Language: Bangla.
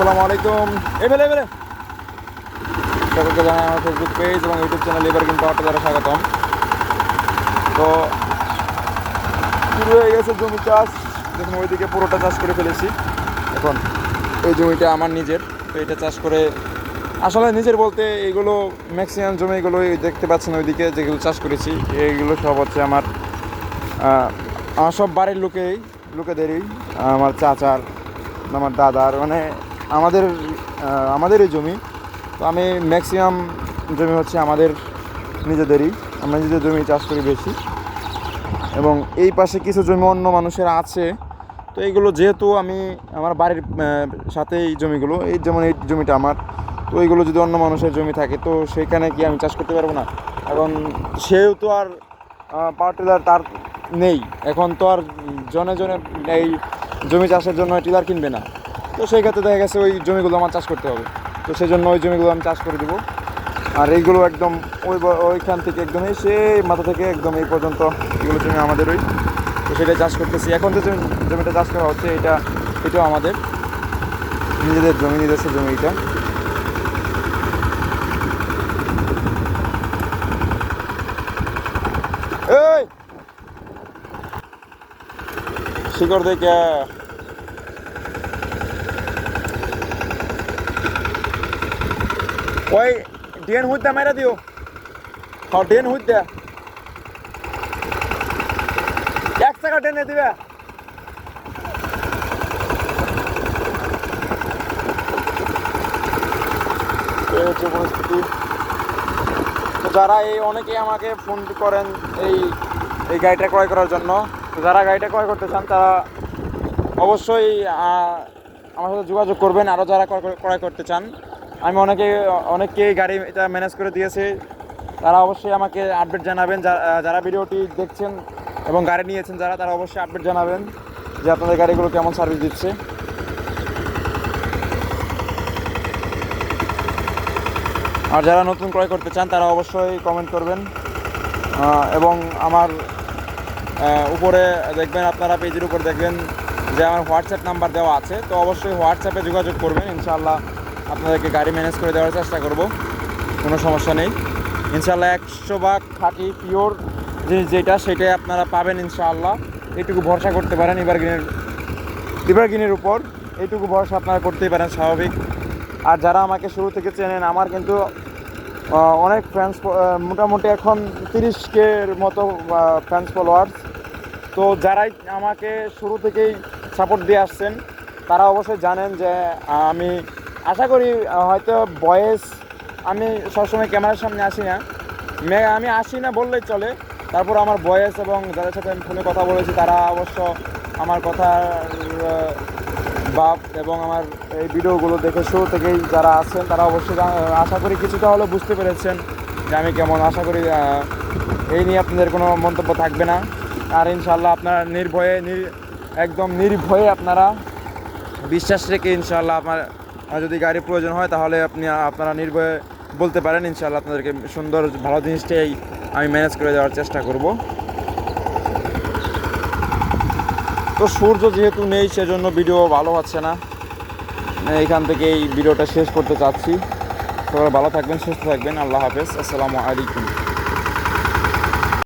আসসালামু আলাইকুম। এবেলে এবেলে সকলকে জানাই আমার ফেসবুক পেজ এবং ইউটিউব চ্যানেল এবার কিন্তু অটো দ্বারা স্বাগতম। তো, শুরু হয়ে গেছে জমি চাষ। দেখুন, ওইদিকে পুরোটা চাষ করে ফেলেছি। এখন এই জমিটা আমার নিজের। তো এটা চাষ করে, আসলে নিজের বলতে এগুলো ম্যাক্সিমাম জমিগুলো দেখতে পাচ্ছেন ওইদিকে যেগুলো চাষ করেছি, এইগুলো সব হচ্ছে আমার আমার সব বাড়ির লোকেই, লোকেদেরই, আমার চাচার, আমার দাদার মানে আমাদের আমাদেরই জমি। তো আমি ম্যাক্সিমাম জমি হচ্ছে আমাদের নিজেদেরই। আমরা নিজেদের জমি চাষ করি বেশি। এবং এই পাশে কিছু জমি অন্য মানুষের আছে। তো এইগুলো যেহেতু আমি আমার বাড়ির সাথে এই জমিগুলো, এই যেমন এই জমিটা আমার, তো এইগুলো যদি অন্য মানুষের জমি থাকে, তো সেখানে কি আমি চাষ করতে পারব না? এখন সেও তো আর পাওয়ার টিলার তার নেই। এখন তো আর জনে জনে এই জমি চাষের জন্য টিলার কিনবে না। তো সেই ক্ষেত্রে দেখা গেছে ওই জমিগুলো আমার চাষ করতে হবে। তো সেই জন্য ওই জমিগুলো আমি চাষ করে দেবো। আর এইগুলো একদম ওই ওইখান থেকে একদম সেই মাথা থেকে একদম এই পর্যন্ত এগুলো জমি আমাদের ওই তো সেটা চাষ করতেছি। এখন যে জমি- জমিটা চাষ করা হচ্ছে, এটা এটাও আমাদের। নিজেদের জমি, নিজস্ব জমি এটা। শিকড় দেখে। ওই ডেন হুইদা মেরা দিও। হ্যাঁ ডেন হুইদা এক টাকা টেনে দিবে। হচ্ছে পরিস্থিতি। যারা এই অনেকেই আমাকে ফোন করেন এই এই গাড়িটা ক্রয় করার জন্য যারা গাড়িটা ক্রয় করতে চান, তারা অবশ্যই আমার সাথে যোগাযোগ করবেন। আরও যারা ক্রয় কর- ক্রয় করতে চান আমি অনেকে, অনেককেই গাড়ি এটা ম্যানেজ করে দিয়েছি। তারা অবশ্যই আমাকে আপডেট জানাবেন যারা ভিডিওটি দেখছেন এবং গাড়ি নিয়েছেন যারা, তারা অবশ্যই আপডেট জানাবেন যে আপনাদের গাড়িগুলো কেমন সার্ভিস দিচ্ছে। আর যারা নতুন ক্রয় করতে চান, তারা অবশ্যই কমেন্ট করবেন। এবং আমার উপরে দেখবেন, আপনারা পেজের উপর দেখবেন যে আমার হোয়াটসঅ্যাপ নাম্বার দেওয়া আছে। তো অবশ্যই হোয়াটসঅ্যাপে যোগাযোগ করবেন, ইনশাআল্লাহ। আপনাদেরকে গাড়ি ম্যানেজ করে দেওয়ার চেষ্টা করব। কোনো সমস্যা নেই। ইনশাল্লাহ একশো ভাগ খাঁটি পিওর জিনিস যেটা, সেটাই আপনারা পাবেন ইনশাআল্লাহ। এইটুকু ভরসা করতে পারেন ইবারগিনের ইবারগিনের উপর। এইটুকু ভরসা আপনারা করতেই পারেন, স্বাভাবিক। আর যারা আমাকে শুরু থেকে চেনেন, আমার কিন্তু অনেক ফ্যান্স মোটামুটি এখন তিরিশ কের মতো ফ্যান্স ফলোয়ার্স তো যারাই আমাকে শুরু থেকেই সাপোর্ট দিয়ে আসছেন, তারা অবশ্যই জানেন যে আমি আশা করি হয়তো বয়েস, আমি সবসময় ক্যামেরার সামনে আসি না। আমি আসি না বললেই চলে। তারপর আমার বয়েস এবং যাদের সাথে আমি ফোনে কথা বলেছি, তারা অবশ্য আমার কথার বাপ এবং আমার এই ভিডিওগুলো দেখে শুরু থেকেই যারা আছেন, তারা অবশ্যই আশা করি কিছুটা হলেও বুঝতে পেরেছেন যে আমি কেমন। আশা করি এই নিয়ে আপনাদের কোনো মন্তব্য থাকবে না। আর ইনশাল্লাহ আপনারা নির্ভয়ে, নির, একদম নির্ভয়ে আপনারা বিশ্বাস রেখে ইনশাল্লাহ আর যদি গাড়ি প্রয়োজন হয়, তাহলে আপনি, আপনারা নির্ভয়ে বলতে পারেন ইনশাল্লাহ আপনাদেরকে সুন্দর, ভালো জিনিসটাই আমি ম্যানেজ করে দেওয়ার চেষ্টা করব। তো সূর্য যেহেতু নেই, সেজন্য ভিডিও ভালো হচ্ছে না। এখান থেকে এই ভিডিওটা শেষ করতে চাচ্ছি। সবাই ভালো থাকবেন, সুস্থ থাকবেন। আল্লাহ হাফেজ। আসসালামু আলাইকুম।